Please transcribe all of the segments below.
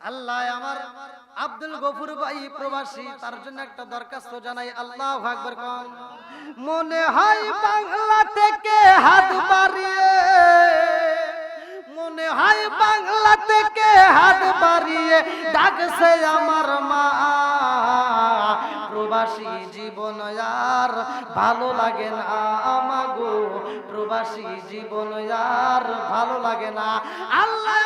আল্লাহ আমার আব্দুল গফুর ভাই প্রবাসী, তার জন্য একটা দরখাস্ত জানাই, আল্লাহ আকবর মনে হয় বাংলা থেকে হাত বাড়িয়ে, মনে হয় বাংলা থেকে হাত বাড়িয়ে ডাকছে আমার মা। প্রবাসী জীবন আর ভালো লাগে না আমাগো, প্রবাসী জীবন আর ভালো লাগে না। আল্লাহ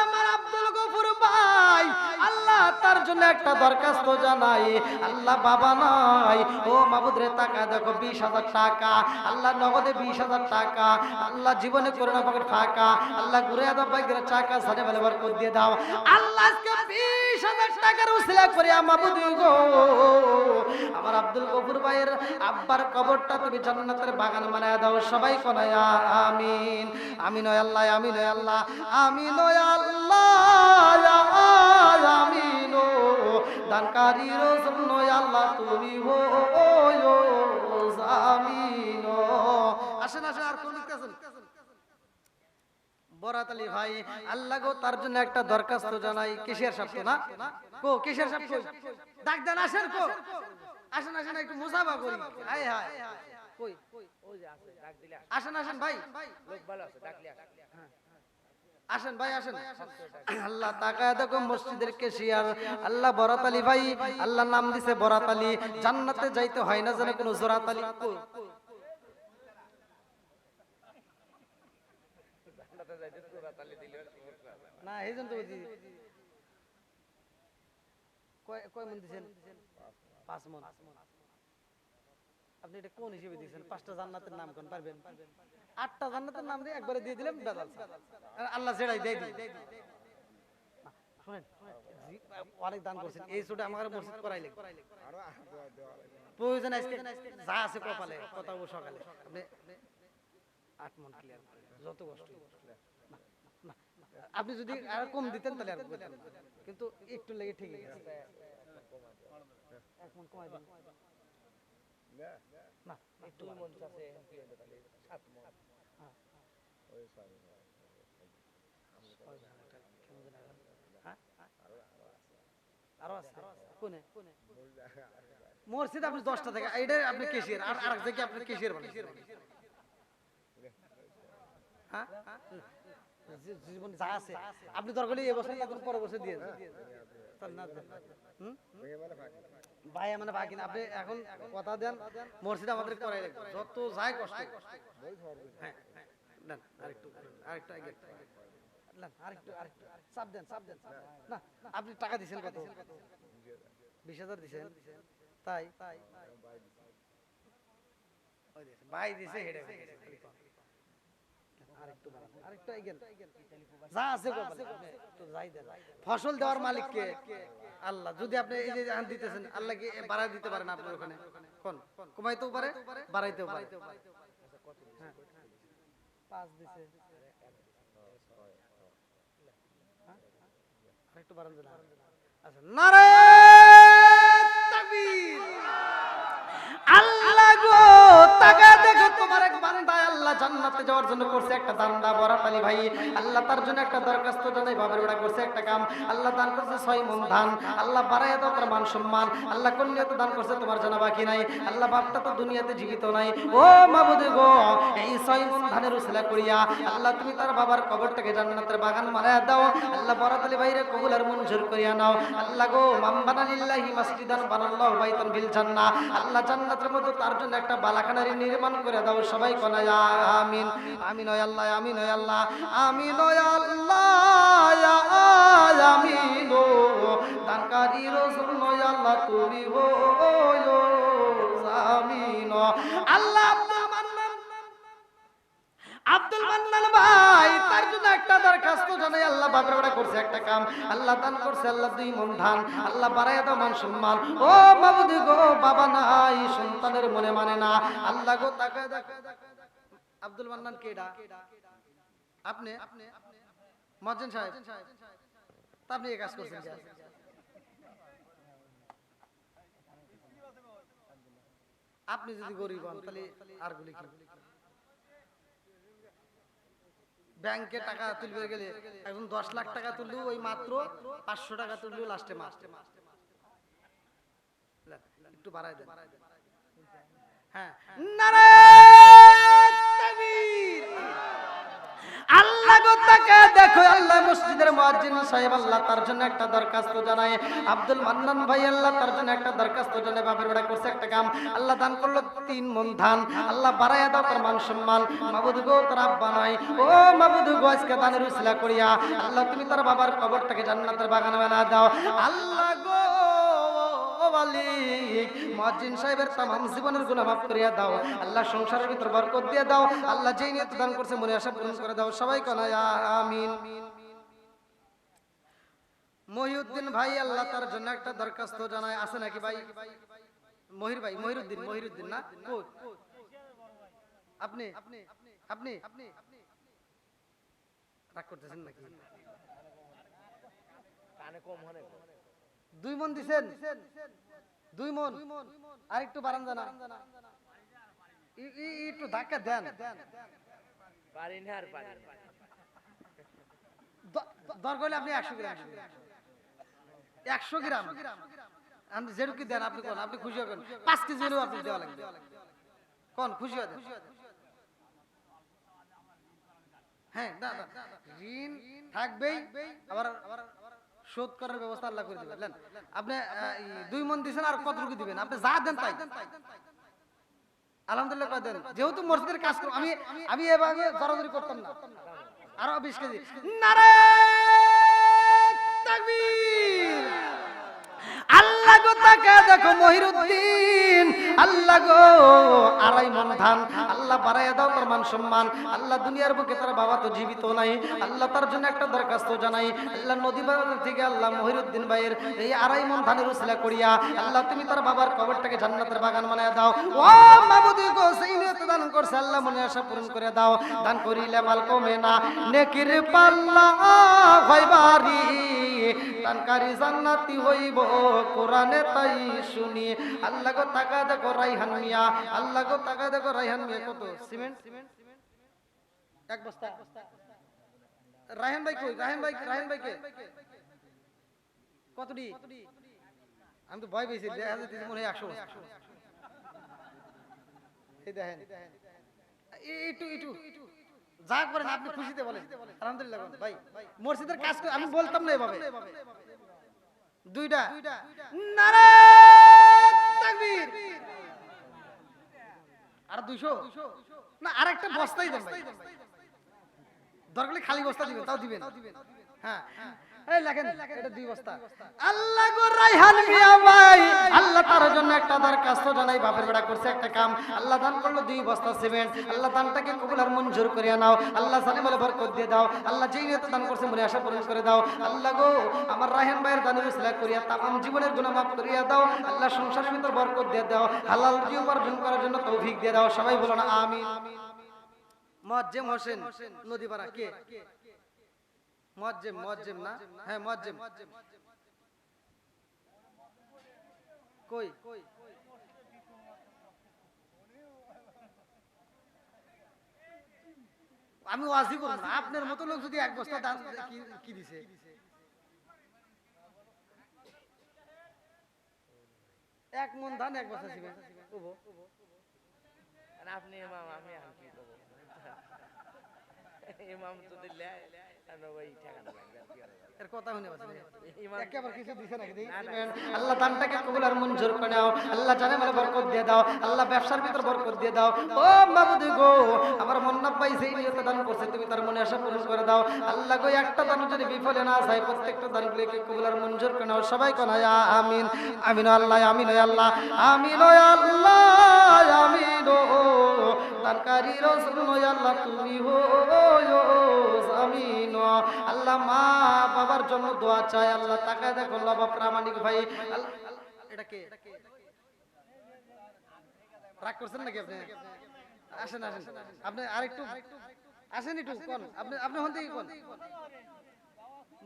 তার জন্য একটা দরখাস্ত জানাই। আল্লাহ বাবা নাই। ও মাবুদ রে টাকা দেখো, বিশ হাজার টাকা। আল্লাহ নগদে বিশ হাজার টাকা। আল্লাহ জীবনে করোনা পকেট ফাঁকা। আল্লাহ ঘুরে দাও বাইকের চাকা সাড়ে বেলে বার করে দিয়ে দাও। আল্লাহ বিশ হাজার টাকার উসিলা করে মাবুদ গো। আমার আব্দুল গফুর ভাইয়ের আব্বার কবরটা তুমি জান্নাতের বাগান বানায় দাও, সবাই কোনায়, আমিন। আমিন আল্লাহ আমিন আল্লাহ। আমিন আল্লাহ, আমিন। ও দানকারী রোজন আল্লাহ তুমি আসেন আসেন, আর ভাই গো, তার জন্য একটা দরখাস্ত জানাই। সাপ না? কো কই ডাক দেন, আসেন কো। আসেন একটু মুসাফা করি। হাই হাই কই? আসেন আসেন, ভাই। আসেন। ভাই আসেন। আল্লাহ তাকায় দেখো মসজিদের কেশিয়ার। আল্লাহ বরাত আলী ভাই আল্লাহ নাম দিছে বরাত আলী। জান্নাতে যাইতে হয় না যেন কোনো জোরাত আলী? না এই জন্য তো কয় কয় মন দিছেন? পাঁচ মন। আপনি এটা কোন হিসেবে দিয়েছেন? পাঁচটা জান্নাতের নাম কোন? পারবেন? আটটা জান্নাতের নাম দিয়ে একবারে দিয়ে দিলাম বেদাল আল্লাহ জেড়াই দিয়ে শুনেন অনেক দান করছেন। এই ছোট আমার মসজিদ করাইলে প্রয়োজন আজকে যা আছে কপালে, কথা সকালে। আপনি আট মন ক্লিয়ার যত কষ্ট। আপনি যদি আর কম দিতেন তাহলে আর কিন্তু একটু লেগে ঠিক আছে এক মন কমাই দিন। না একটু মন হ্যাঁ। আরও আছে। কোনে? মসজিদ আপনি দশটা থেকে এটা আপনি কেশিয়ার। আর আরেক জায়গায় আপনি কেশিয়ার হ্যাঁ? জীবন যা আছে আপনি দরকার হলে এবছর না পরে বছর দিয়ে দেন। ভাই মানে বাকি না, আপনি এখন কথা দেন, মসজিদ আমাদের করাই লাগবে। যত যায় কষ্ট হ্যাঁ হ্যাঁ। আরেকটু আরেকটু আরেকটু আরেকটু দেন, চাপ দেন না, আপনি টাকা দিছেন কত? বিশ হাজার দিছেন। তাই? তাই ভাই দিছে, হেডে। ফসল দেওয়ার মালিক কে আল্লাহ, যদি আপনি এই যে দিতেছেন, আল্লাহ কি বাড়াই দিতে পারেন আপনার ওখানে? কোন? কমাইতেও পারে, বাড়াইতেও পারে। হ্যাঁ। হ্যাঁ? আচ্ছা আল্লাহ তার জন্য একটা দরখাস্ত জানাই দাও আল্লাহ কন্যাতে দান করছে আল্লাহ গো, এই ছয় মন ধানের উসলা করিয়া আল্লাহ তুমি তার বাবার কবরটাকে আল্লাহ বরাত আলী ভাইরে জান্নাতের মধ্যে তার জন্য একটা বালাখানারি নির্মাণ করে দাও, সবাই কনা আমিন আমিন ওই আল্লাহ, আমিন ওই আল্লাহ, আমিন আল্লাহ আমিন ওই আল্লাহ, তুমি আমিন আল্লাহ আব্দুল মান্নান আব্দুল মান্নান ভাই একটা দরখাস্ত জানাই, আল্লাহ বাবার ওটা করছে একটা কাম। আল্লাহ দান করছে, আল্লাহ দুই মন ধান। আল্লাহ বাড়াইয়া দাও মান সম্মান। ও বাবুদি গো, বাবা নাই, সন্তানের মনে মানে না। আল্লাহ গো দেখো। আব্দুল মান্নান কেডা? আপনি? মজ্জেন সাহেব। আপনি এই কাজ করছেন আপনি যদি গরিব হন, তাহলে আর গুলি কি? ব্যাংকে টাকা তুলবে গেলে এখন দশ লাখ টাকা তুললো ওই মাত্র পাঁচশো টাকা তুললো লাস্টে মাস একটু বাড়াই দেন। হ্যাঁ। আল্লাহ তাকে দেখো, আল্লাহ মসজিদের মুয়াজ্জিন সাহেব, আল্লাহ তার জন্য একটা দরখাস্ত জানায়। আব্দুল মান্নান ভাই, আল্লাহ তার জন্য একটা দরখাস্ত জানায়, বাপের বেড়া করছে একটা কাম আল্লাহ দান করল তিন মন ধান। আল্লাহ বাড়াইয়া দাও তার মান সম্মান। মাবুদ তার আব্বা নাই ও মাবুদ আজকে দানের উসিলা করিয়া, আল্লাহ তুমি তার বাবার কবরটাকে জান্নাতের বাগানে বানা দাও। আল্লাহ গো আল্লাহ যেই নিয়ত দান করছে মনে আশা সবাই কনা আমিন। মহিউদ্দিন ভাই, আল্লাহ তার জন্য একটা দরখাস্ত জানায়, আছে নাকি ভাই? মহির ভাই, মহিরুদ্দিন মহিরুদ্দিন না? আপনি? আপনি? রাগ করতেছেন নাকি? দুই মন দিছেন? দুই মন? আর একটু বাড়ান জানা। ই- ই- একটু ধাক্কা দেন। পারি না আর পারি দরকার হলে আপনি একশো গ্রাম। একশো গ্রাম? আপনি যেটুকু দেন আপনি কোন আপনি খুশি হবেন। পাঁচ কেজি হলেও আপনি দেওয়া লাগবে। কোন খুশি হবেন? হ্যাঁ ঋণ থাকবেই আবার আবার শোধ করার ব্যবস্থা আল্লাহ করে দিবেন। আপনি দুই মন দিছেন আর কতটুকু দিবেন? আপনি যা দেন তাই। আলহামদুলিল্লাহ দেন। যেহেতু মসজিদের কাজ করো আমি আমি এভাবে জড়াজড়ি করতাম না। আরও বিশ কেজি। তাকবীর। আল্লাহ গো তাকে দেখো মহিরুদ্দিন। আল্লাহ গো আড়াই মন ধান। আল্লাহ বাড়াইয়া দাও তার মান সম্মান। আল্লাহ দুনিয়ার বুকে তার বাবা তো জীবিত নাই। আল্লাহ তার জন্য একটা দরখাস্ত জানাই। আল্লাহ নদী বাজার থেকে আল্লাহ মহিরুদ্দিন ভাইয়ের এই আড়াই মন ধানের উসিলা করিয়া আল্লাহ তুমি তার বাবার কবরটাকে জান্নাতের বাগান বানায় দাও। ও মাবুদি গো, সেই নিয়ত দান করছে। আল্লাহ মনে আশা পূরণ করে দাও। দান করিলে মাল কমে না। নেকির পাল্লা হয় বাড়ি। তানকারি জান্নাতি হইব, কোরআনে তাই শুনি। আল্লাহ গো তাকা দেখো, রাইহান মিয়া। আল্লাহ গো তাকা দেখো, রাইহান মিয়া। কত? সিমেন্ট? এক বস্তা। রায়হান ভাই কই? রায়হান ভাই রায়হান ভাই কে? কতটি আমি তো ভয় পেয়েছি, দেখা যাচ্ছে মনে একশো এই দেখেন। একটু একটু। যা করেন আপনি খুশিতে বলেন। আলহামদুলিল্লাহ ভাই, মসজিদের কাজ আমি বলতাম না এভাবে। দুইটা। নারা আর দুইশো? না আর একটা বস্তাই দেন দরকার খালি বস্তা দিবেন, তাও দিবেন। হ্যাঁ। এই লেখেন, এটা দুই বস্তা। করিয়া নাও। আল্লাহ জীবনের গুনাহ করিয়া দাও। আল্লাহ সংসারের ভিতর বরকত দিয়ে দাও। হালাল কি উপার্জন করার জন্য তৌফিক দিয়ে দাও। সবাই বলো না, আমিন। মুয়াজ্জেম হোসেন নদীপাড়া, কে? মুয়াজ্জেম মুয়াজ্জেম না? হ্যাঁ মুয়াজ্জেম। কই? আমি ওয়াজি করব আপনার মতো লোক যদি এক বস্তা দান কি দিছে? এক মন ধান, এক বস্তা দিবেন আপনি ইমাম, আমি আর কি করব? ইমাম তো দিলে এর কথা শুনে কিছু দিছে নাকি। আল্লাহ দানটাকে কবুল আর মঞ্জুর করে আল্লাহ জানে মানে বরকত দিয়ে দাও। আল্লাহ ব্যবসার ভিতর বরকত দিয়ে দাও। ও মাবুদি গো আমার মন্না ভাই সেই নিয়তে দান করছে তুমি তার মনে আশা পূরণ করে দাও। আল্লাহ গো একটা দান যদি বিফলে না যায় প্রত্যেকটা দানগুলোকে কবুল আর মঞ্জুর করে নাও। সবাই কোন আমিন। আমিন ও আল্লাহ আমিন আল্লাহ। আমিন আল্লাহ আমিন দানকারী রসুল আল্লাহ তুমি হো আল্লাহ মা বাবার জন্য দোয়া চাই, আল্লাহ তাকায় দেখো বাবা প্রামাণিক ভাই রাগ করছেন নাকি আপনি? আসেন আসেন। আপনি আরেকটু, আসেন একটু আপনি আপনি হন থেকে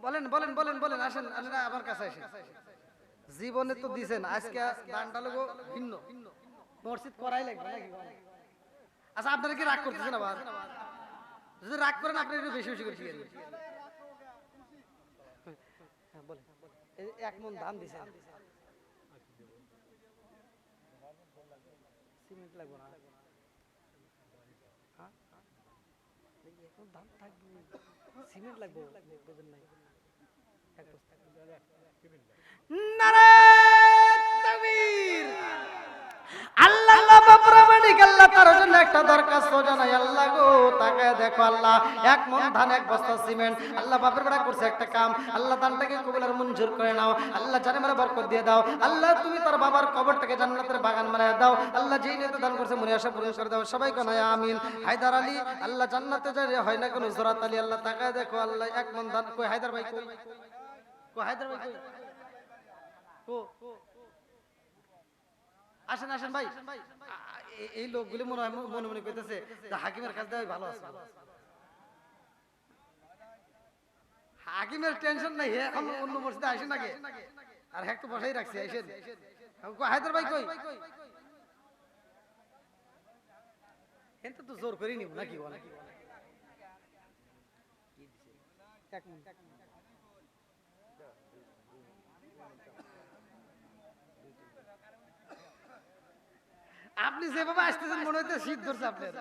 বলেন বলেন বলেন বলেন, আসেন, আপনারা আমার কাছে আসেন। জীবনে তো দিছেন, আজকে দানটা লোক ভিন্ন। মসজিদ করাই লাগবে নাকি? আচ্ছা আপনারা কি রাগ করতেছেন আবার? যদি রাগ করেন আপনি একটু বেশি বেশি করে দিন। হ্যাঁ, বলেন। এক মন ধান দিছেন সিমেন্ট লাগবে না হ্যাঁ? এই এক মণ ধান থাকবে সিমেন্ট লাগবে বুঝেন নাই এক বস্তা। নারায়ণ আল্লাহ মানিক আল্লাহ, তার জন্য একটা দরখাস্ত জানাই আল্লাহ গো, তাকায় দেখো আল্লাহ, এক মন ধান, এক বস্তা সিমেন্ট। আল্লাহ বাপের বেড়া করছে একটা কাম। আল্লাহ দানটাকে কবুলার মঞ্জুর করে নাও। আল্লাহ জানে মারা বরকত দিয়ে দাও। আল্লাহ তুমি তার বাবার কবরটাকে জান্নাতের বাগান বানায় দাও। আল্লাহ যেই নিতে দান করছে মনে আশা পূরণ করে দাও। সবাই কোন আমিন। হায়দার আলী, আল্লাহ জান্নাতে যায় হয় না কোনো? জোরাত আলী, আল্লাহ তাকায় দেখো, আল্লাহ এক মন ধান কই? হায়দার ভাই কই? কই, হায়দার ভাই কই? কো? আসেন আসেন ভাই। এই লোকগুলি মনে হয় মনে মনে করতেছে যে হাকিমের কাছে দেওয়াই ভালো আছে। হাকিমের টেনশন নাই এখন অন্য মসজিদে আসেন আগে। আর হ্যাঁ তো বসাই রাখছি, আসেন। হায়দার ভাই কই? এনতে তো জোর করি নিব নাকি বলে এক মিনিট। আপনি যেভাবে আসতেছেন, মনে হচ্ছে শীত ধরছে আপনার।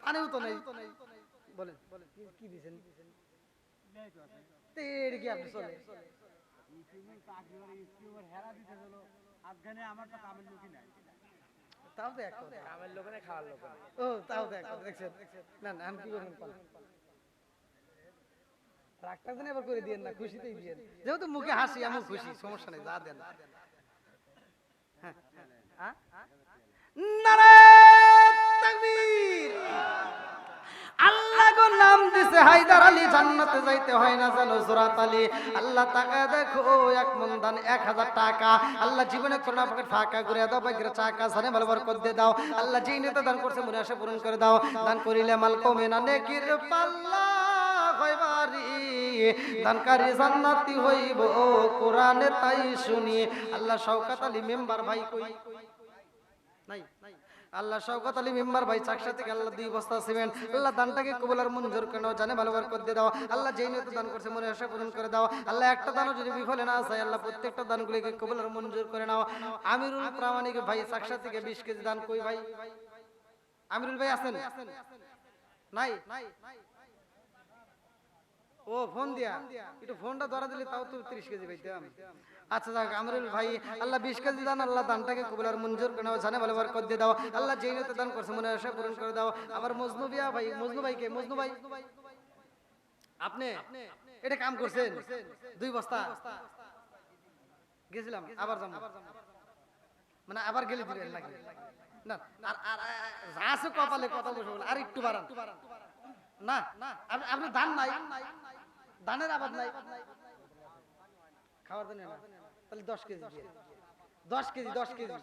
পানিও তো নেই। বলেন কি- দিছেন রাগটা করে দিয়েন না, খুশিতেই দিয়েন। যেহেতু মুখে হাসি আমি খুশি, সমস্যা নেই, যা দেন হ্যাঁ হ্যাঁ নারায়ণ তাকবীর আল্লাহ গো নাম দিছে হায়দার আলী জান্নাতে হয় আল্লাহ দেখো এক হাজার টাকা। আল্লাহ জীবনে করোনা পকেট ফাঁকা করে দাও। বাইকের চাকা সানে দাও। আল্লাহ যেই নেতা দান করছে মনে আসে পূরণ করে দাও। দান করিলে মাল কমে না, নেকির পাল্লা হইবারি কোরআনে তাই শুনি আল্লাহ শওকাত আলী মেম্বার ভাই নাই আল্লাহ শওকত আলী মেম্বার ভাই চাকসা থেকে আল্লাহ দুই বস্তা সিমেন্ট। আল্লাহ দানটাকে কবুলার মঞ্জুর করে নাও, জানে ভালো করে দাও। আল্লাহ যেই নিয়ত দান করছে মনে আশা পূরণ করে দাও। আল্লাহ একটা দানও যদি বিফলে না যায়, আল্লাহ প্রত্যেকটা দানগুলিকে কবুলার মঞ্জুর করে নাও। আমিরুল প্রামাণিক ভাই চাকসা থেকে বিশ কেজি দান কই ভাই? আমিরুল ভাই আছেন? নাই? ও, ফোন দিয়া। একটু ফোনটা ধরা দিলে তাও তো তিরিশ কেজি পাইতাম। আচ্ছা যাক, আমরুল ভাই, আল্লাহ বিশ কেজি দান, আল্লাহ দানটাকে কবুলার মঞ্জুর করে জানে ভালো বরকত দিয়ে দাও। আল্লাহ যেই নিতে দান করছে মনে আশা পূরণ করে দাও। আবার মজনু বিয়া ভাই, মজনু ভাই কে মজনু ভাই। আপনি, এটা কাম করছেন? দুই বস্তা। গেছিলাম, আবার যাব। মানে আবার গেলে দিবেন না, আর যা আছে কপালে কথা বসে আর একটু বাড়ান। না আপনি ধান নাই। ধানের আবাদ নাই খাওয়ার জন্য না তাহলে দশ কেজি দিয়ে দশ কেজি দশ কেজি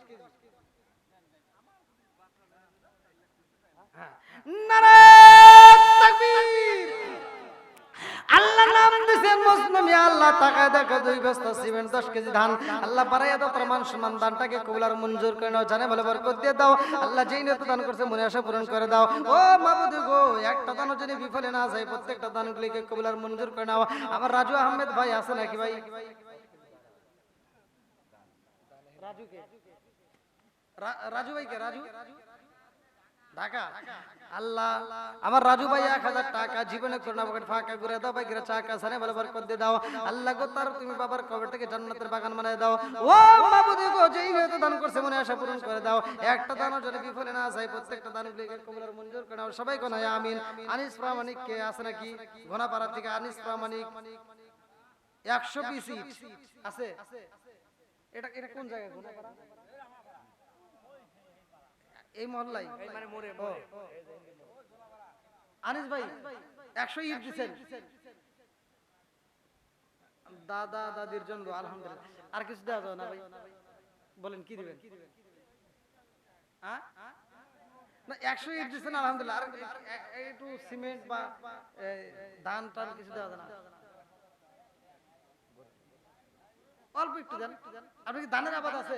হ্যাঁ। নারায়ণ তাকবীর! নাম দিছেন মুসলিম আল্লাহ তাকায় দেখো দুই বস্তা সিমেন্ট দশ কেজি ধান। আল্লাহ বাড়াইয়া দাও প্রমাণ সমান দানটাকে কবুলার মঞ্জুর করে নাও। জানে ভালো বরকত দিয়ে দাও। আল্লাহ যেই নিয়ত দান করছে মনে আশা পূরণ করে দাও। ও মাবুদ গো একটা দানও যদি বিফলে না যায় প্রত্যেকটা দানগুলিকে কবুলার মঞ্জুর করে নাও। আমার রাজু আহমেদ ভাই আছে নাকি ভাই? রাজু কে রাজু ভাই কে রাজু? আমার রাজু ভাই এক হাজার টাকা জীবনে ফাঁকা করে দাও ভাই দাও। আল্লাহ তুমি দাও। ও মনে আশা করে দাও। একটা দানও যদি বিফলে সবাই কোন আমিন। আনিস প্রামাণিক কে আছে নাকি? ঘোনাপাড়া থেকে আনিস প্রামাণিক। একশো পিস এটা এটা কোন জায়গায় ঘোনাপাড়া এই মহল্লায়? মানে মোড়ে আনিস ভাই একশো ইট দিচ্ছেন দাদা দাদির জন্য আলহামদুলিল্লাহ। আর কিছু দেওয়া যাবে না ভাই? বলেন কি দিবেন? না একশো ইট দিচ্ছেন আলহামদুলিল্লাহ। আর একটু সিমেন্ট বা ধান টান কিছু দেওয়া যায় না। অল্প একটু দেন। আপনি কি ধানের আবাদ আছে?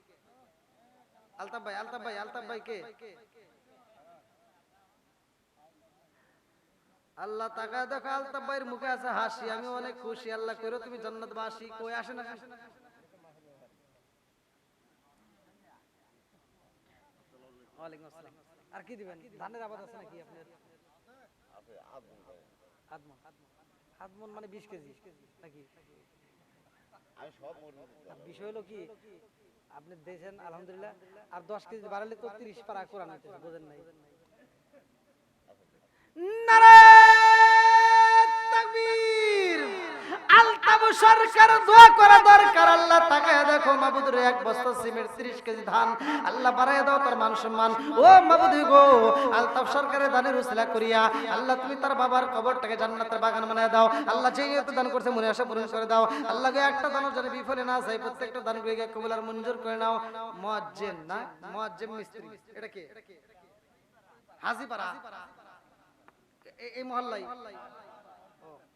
আলতাফ ভাই আলতাফ ভাই আলতাফ ভাই কে আল্লাহ টাকা দেখো, আলতাফ ভাইয়ের মুখে আছে হাসি। আমি অনেক খুশি, আল্লাহ করো তুমি বাসি কই আর কি দিবেন? ধানের আবাদ আছে নাকি আপনার? মানে বিশ কেজি নাকি? বিষয় হলো কি আপনি দিয়েছেন আলহামদুলিল্লাহ। আর দশ কেজি বাড়ালে তো তিরিশ পারা কোরআন হইতেছে বোঝেন নাই? আলতাবু সরকার, দোয়া করা দরকার। আল্লাহ তাকায় দেখো মাবুদের এক বস্তা সিমেন্ট 30 কেজি ধান। আল্লাহ বাড়ায় দাও তার মান সম্মান। ও মাবুদি গো, আলতাফ সরকারের দানের উসিলা করিয়া, আল্লাহ তুমি তার বাবার কবরটাকে জান্নাতের বাগান বানায় দাও। আল্লাহ যেই দান করছে মনে আশা পূরণ করে দাও। আল্লাহ একটা দানও যেন বিফলে না যায়, প্রত্যেকটা দান গুলিকে কবুল আর মঞ্জুর করে নাও। মুয়াজ্জিন না? মুয়াজ্জিম মিস্ত্রি। এটা কে? হাজিপাড়া। এই মহল্লাই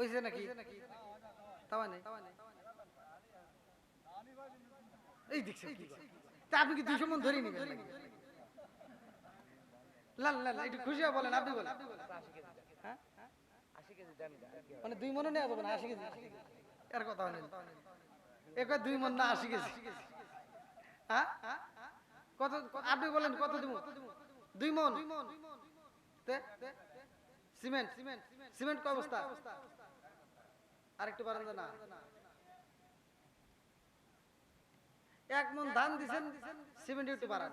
হইছে নাকি? তাওয়া নেই? এই দেখছেন তা আপনি কি দুইশো মন ধরে নিবেন লাল লাল একটু খুশি হয়ে বলেন আপনি বলেন। হ্যাঁ? মানে দুই মনে নেওয়া যাবে না আশি কেজি। এর কথা নেই একবার দুই মন না আশি কেজি। হ্যাঁ? কত আপনি বলেন কত দিব? দুই মন? তে? সিমেন্ট? সিমেন্ট কয় অবস্থা আরেকটু বারান্দা না। এক মন ধান দিছেন, সিমেন্ট একটু বাড়ান।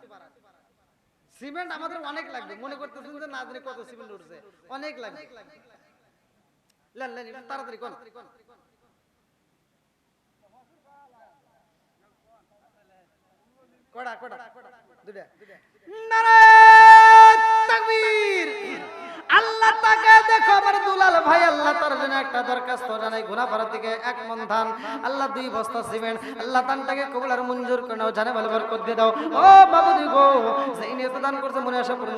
সিমেন্ট আমাদের অনেক লাগবে, মনে করতেছেন যে না জানি কত সিমেন্ট উঠছে, অনেক লাগবে। তাড়াতাড়ি কোন। কড়া কড়া। আল্লাহ জন্য একটা দুই বস্তা সিমেন্ট, আল্লাহ মঞ্জুর করে নাও, জানে ভালো দাও। ও দান মনে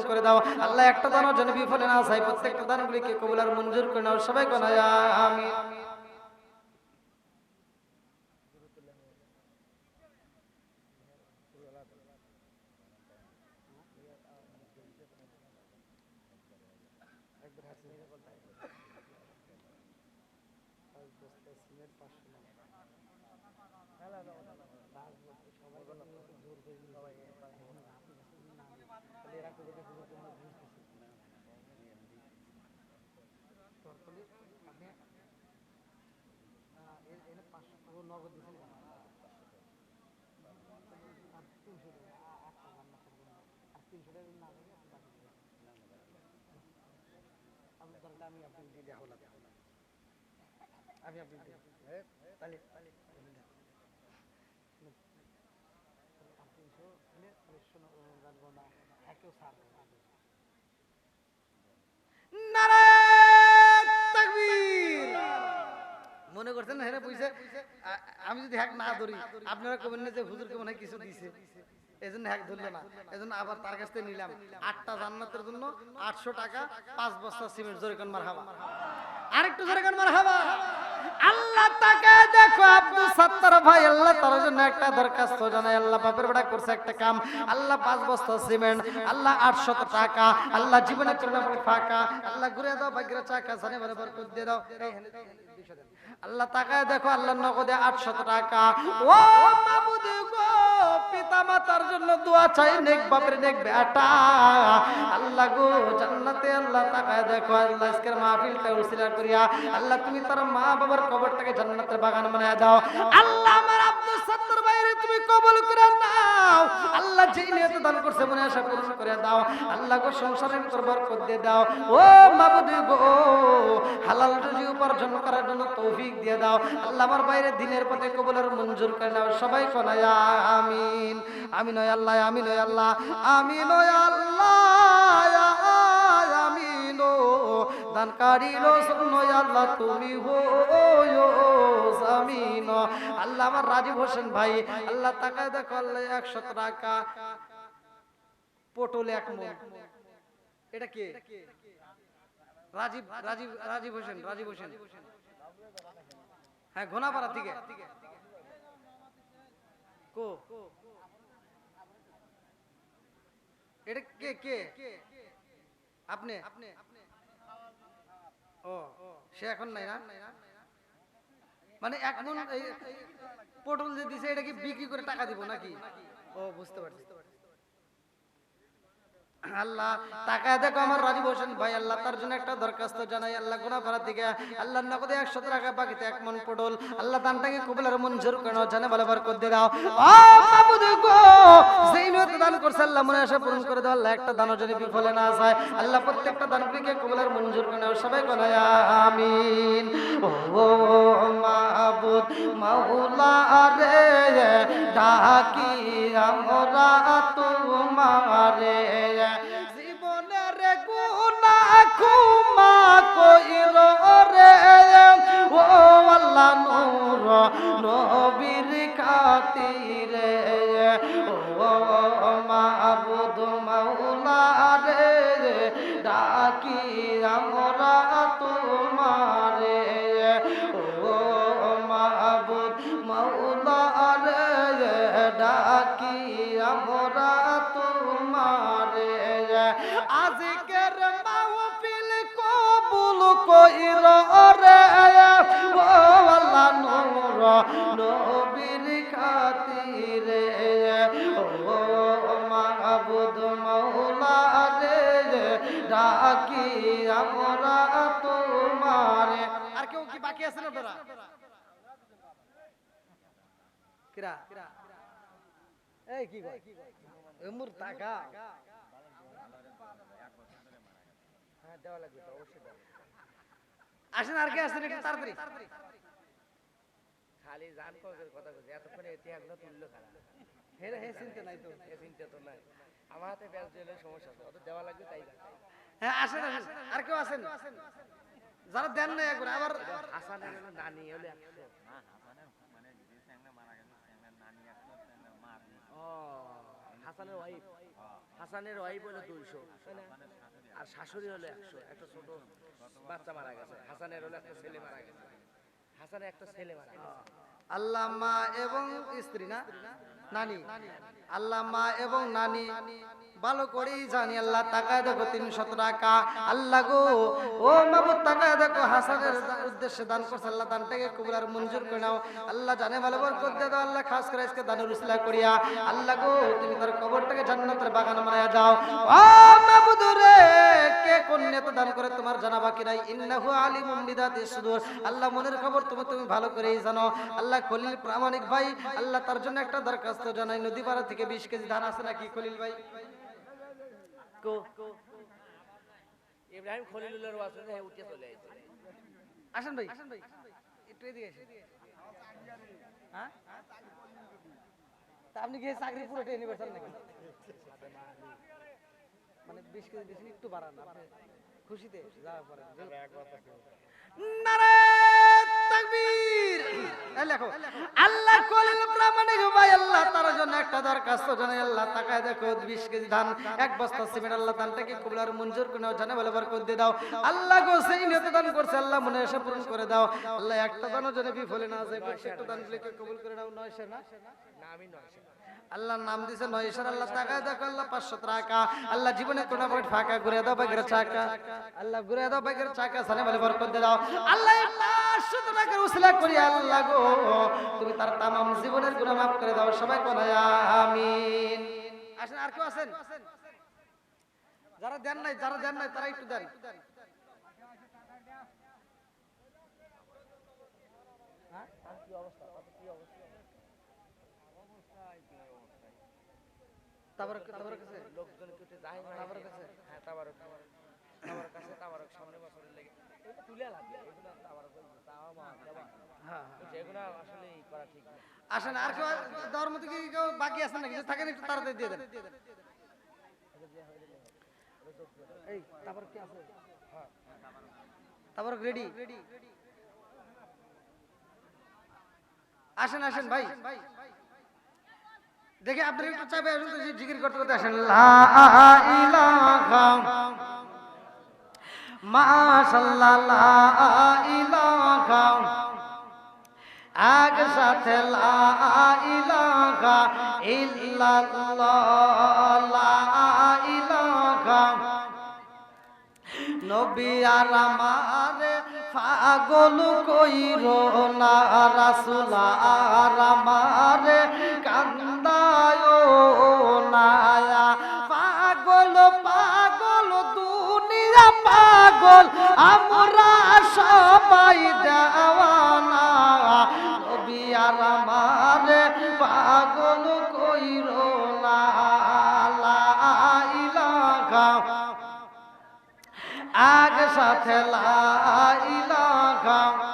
করে দাও। আল্লাহ একটা দানও যেন বিফলে না চাই প্রত্যেকটা দানগুলিকে কবুল আর মঞ্জুর করে নাও সবাই কোন আমি আমি আপনাকে দিয়ে দেওয়া আমি আপনাকে দিয়ে তাহলে মনে করছেন হ্যাঁ পয়সা? আমি যদি হ্যাক না ধরি, আপনারা কবেন না যে হুজুরকে মনে কিছু দিছে। এই জন্য হ্যাক ধরলো না। এই জন্য আবার তার কাছ থেকে নিলাম। আটটা জান্নাতের জন্য আটশো টাকা, পাঁচ বস্তা সিমেন্ট জোরে কোন মার হাবা আরেকটু জোরে কোন মার হাবা আল্লাহ তাকে দেখো আব্দুল সাত্তার ভাই, আল্লাহ তার জন্য একটা দরখাস্ত জানাই আল্লাহ বাপের বেটা করছে একটা কাম। আল্লাহ পাঁচ বস্তা সিমেন্ট, আল্লাহ আটশত টাকা। আল্লাহ জীবনে চলে ফাঁকা। আল্লাহ ঘুরে দাও, ভাগ্যের চাকা জানে বরকত দিয়ে দাও। আল্লাহ তাকায় দেখো আল্লাহ নগদে টাকা। ও গো আল্লাহ দেখো মাহফিলটা করিয়া, আল্লাহ তুমি তার মা বাবার কবরটাকে জান্নাতের বাগান বানায় দাও। আল্লাহ আমার আব্দুল সত্তর বাইরে তুমি কবল করে নাও। আল্লাহ যেই নিয়ত দান করছে মনে আশা পূরণ করে দাও। আল্লাহ গো সংসারের ভিতর বরকত দিয়ে দাও। ও মাবুদ গো, হালাল রুজি উপার্জন করার জন্য তৌফিক দিয়ে দাও। আল্লাহ আমার বাইরে দিনের পথে কবলের মঞ্জুর করে নাও। সবাই কোনায় আমিন। আমিন আল্লাহ আমিন আল্লাহ। আমিন আল্লাহ। ও দানকারী লো নয় আল্লাহ, তুমি হো আমিন আল্লাহ আমার রাজীব হোসেন ভাই, আল্লাহ তাকায় দেখো, আল্লাহ একশো টাকা পটল এক এটা কে? রাজীব রাজীব রাজীব হোসেন রাজীব হোসেন। হ্যাঁ ঘোনাপাড়া থেকে। কো? এটা কে কে? আপনি? ও, সে এখন নাই না? মানে এখন পটল যে দিছে, এটা কি বিক্রি করে টাকা দিব নাকি? ও, বুঝতে পারছি। আল্লাহ, তাকায় দেখো আমার রাজীব হোসেন ভাই, আল্লাহ তার জন্য একটা দরখাস্ত জানাই, আল্লাহ গুনাফারা থেকে আল্লাহ নগদে একশো টাকা, বাকিতে এক মন পটল। আল্লাহ দানটাকে কবুলের মঞ্জুর কেন জানে ভালো বার করে দাও। যেই নিয়ত দান করছে, আল্লাহ মনে আশা পূরণ করে দাও, আল্লাহ একটা দানও যদি বিফলে না যায়, আল্লাহ প্রত্যেকটা দানগুলিকে কবুলের মঞ্জুর করে নাও, সবাই কোনায় আমিন। ও মাবুদ মাওলা রে, ডাকি আমরা তোমারে জীবনের গুণা ক্ষমা কইর রে। ও আল্লাহ ডাকি আমরা তোমারে আর কেউ কি বাকি আছে না তোরা? কিরা? এই কি কয়? এমুর টাকা হ্যাঁ দেওয়া লাগবে তো অবশ্যই আসেন আর কে আসেন একটু তাড়াতাড়ি। খালি জান কথা বলছে এতক্ষণে ইতিহাসগুলো তুললো খারাপ হেরে হে চিনতে নাই তো। এ চিন্তা তো নাই। আমার হাতে ব্যাস দিলে সমস্যা আছে অত দেওয়া লাগবে তাই না। হ্যাঁ আর কেউ আসেন যারা দেন আবার হাসানের ওয়াইফ আর শাশুড়ি হলো একশো। ছোট বাচ্চা মারা গেছে। হাসানের একটা ছেলে আল্লাহ মা এবং স্ত্রী না? নানি। আল্লাহ মা এবং নানি। ভালো করেই জানি আল্লাহ, তাকায় দেখো তিনশত টাকা। আল্লাহ গো, ও মাবুদ টাকায় দেখো হাসানের উদ্দেশ্যে দান করছে, আল্লাহ দানটাকে কবুলার মঞ্জুর করে নাও। আল্লাহ জানে ভালো বর করতে দাও, আল্লাহ খাস করে আজকে দানের উসলা করিয়া। আল্লাহ গো, তুমি তার কবরটাকে জান্নাতের বাগান বানায়া যাও। ও মাবুদ রে, কে কোন নেতা দান করে তোমার জানা বাকি নাই? ইন্নাহু আলিমুম বিদাতি সুদূর। আল্লাহ মনের খবর তুমি তুমি ভালো করেই জানো। আল্লাহ খলিল প্রামাণিক ভাই, আল্লাহ তার জন্য একটা দরখাস্ত জানাই। নদী পাড়া থেকে বিশ কেজি ধান আছে নাকি খলিল ভাই? কো ইব্রাহিম খলিলুল্লাহর ওয়াসে হ্যাঁ উঠে চলে আসছে। আসেন ভাই। একটু এদিকে আসেন। হ্যাঁ? তা আপনি গিয়ে চাকরি পুরোটা ইউনিভার্সাল নাকি? মানে বিশ কেজি বেশি একটু বাড়ান আপনি খুশিতে যাওয়ার পরে। আল্লাহ কলিল প্রামাণিক ভাই জন্য একটা দরখাস্ত জানাই। আল্লাহ তাকায় দেখো 20 কেজি ধান, এক বস্তা সিমেন্ট, আল্লাহ দানটাকে কবুলার মঞ্জুর করে জানে বলে দাও। আল্লাহ গো দান করছে, আল্লাহ মনে করে দাও। আল্লাহ একটা দানও যেন বিফলে না যায় দানগুলিকে কবুল করে নাও নয়শো না। আল্লাহর নাম দিছে নয়শার, আল্লাহ টাকায় দেখো, আল্লাহ পাঁচশো টাকা। আল্লাহ জীবনে কোনো পকেট ফাঁকা ঘুরে দাও বাগের চাকা। আল্লাহ ঘুরে দাও বাগের চাকা, সানে বলে দিয়ে দাও। আল্লাহ আল্লাহ গো। তুমি তার তামাম জীবনের করে দাও, সবাই আর যারা দেন নাই, যারা দেন নাই, তারা একটু দেন। কাছে লোকজন কেটে যায় না তাবারক আছে? হ্যাঁ তাবারক তাবারক। আছে তাবারক। সামনে বছরের লেগে। তুলে লাগবে এগুলো তাবারক তাওয়া মা, হ্যাঁ যেগুলো আসলে করা ঠিক না। আসেন আর কেউ দেওয়ার মতো কি কেউ বাকি আছেন নাকি? থাকেন একটু তাড়াতাড়ি দিয়ে দেন। এই কি আছে? রেডি আসেন আসেন ভাই। দেখে আপনি একটু চাপে আসুন, তো জিকির করতে করতে আসেন। এক সাথে নবী আর আমার পাগল কইর না রাসুল, আর কান্দায় না। পাগল পাগল, দুনিয়া পাগল, আমরা সবাই দেওয়ানা। নবী আর আমার পাগল সাথে লাইলা গাও